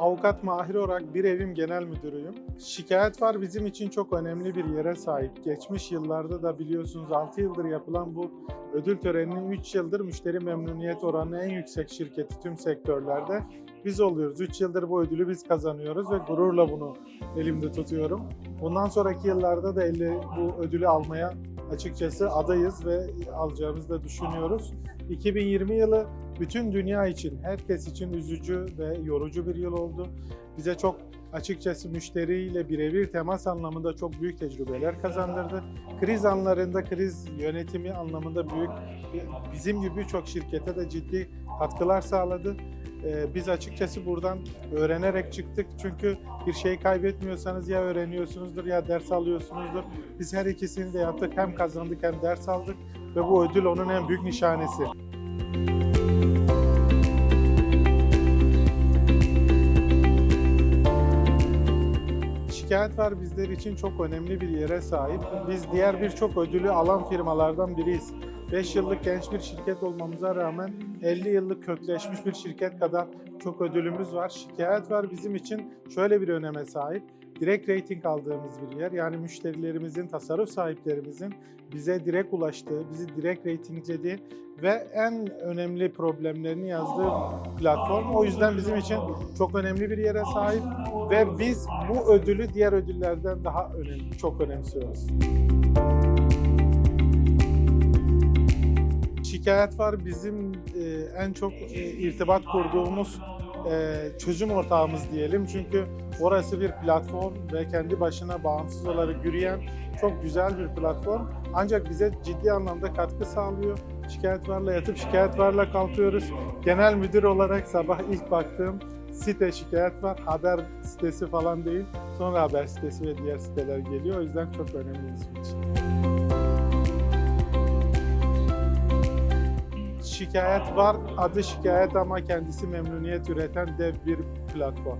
Avukat Mahir Orak, Bir Evim Genel Müdürüyüm. Şikayet var bizim için çok önemli bir yere sahip. Geçmiş yıllarda da biliyorsunuz 6 yıldır yapılan bu ödül töreninin 3 yıldır müşteri memnuniyet oranı en yüksek şirketi tüm sektörlerde biz oluyoruz. 3 yıldır bu ödülü biz kazanıyoruz ve gururla bunu elimde tutuyorum. Bundan sonraki yıllarda da elle bu ödülü almaya açıkçası adayız ve alacağımızı da düşünüyoruz. 2020 yılı bütün dünya için, herkes için üzücü ve yorucu bir yıl oldu. Bize çok açıkçası müşteriyle birebir temas anlamında çok büyük tecrübeler kazandırdı. Kriz anlarında kriz yönetimi anlamında büyük bizim gibi birçok şirkete de ciddi katkılar sağladı. Ee, Biz açıkçası buradan öğrenerek çıktık. Çünkü bir şey kaybetmiyorsanız ya öğreniyorsunuzdur ya ders alıyorsunuzdur. Biz her ikisini de yaptık. Hem kazandık hem ders aldık ve bu ödül onun en büyük nişanesi. Şikayet var bizler için çok önemli bir yere sahip. Biz diğer birçok ödülü alan firmalardan biriyiz. 5 yıllık genç bir şirket olmamıza rağmen 50 yıllık kökleşmiş bir şirket kadar çok ödülümüz var. Şikayet var bizim için şöyle bir öneme sahip. Direkt rating aldığımız bir yer. Yani müşterilerimizin, tasarruf sahiplerimizin bize direkt ulaştığı, bizi direkt ratinglediği ve en önemli problemlerini yazdığı platform. O yüzden bizim için çok önemli bir yere sahip ve biz bu ödülü diğer ödüllerden daha önemli, çok önemsiyoruz. Şikayet var bizim e, en çok e, irtibat kurduğumuz e, çözüm ortağımız diyelim. Çünkü orası bir platform ve kendi başına bağımsız olarak yürüyen çok güzel bir platform. Ancak bize ciddi anlamda katkı sağlıyor. Şikayet varla yatıp şikayet varla kalkıyoruz. Genel müdür olarak sabah ilk baktığım site şikayet var. Haber sitesi falan değil. Sonra haber sitesi ve diğer siteler geliyor. O yüzden çok önemli bizim için. Şikayet var. Adı şikayet ama kendisi memnuniyet üreten dev bir platform.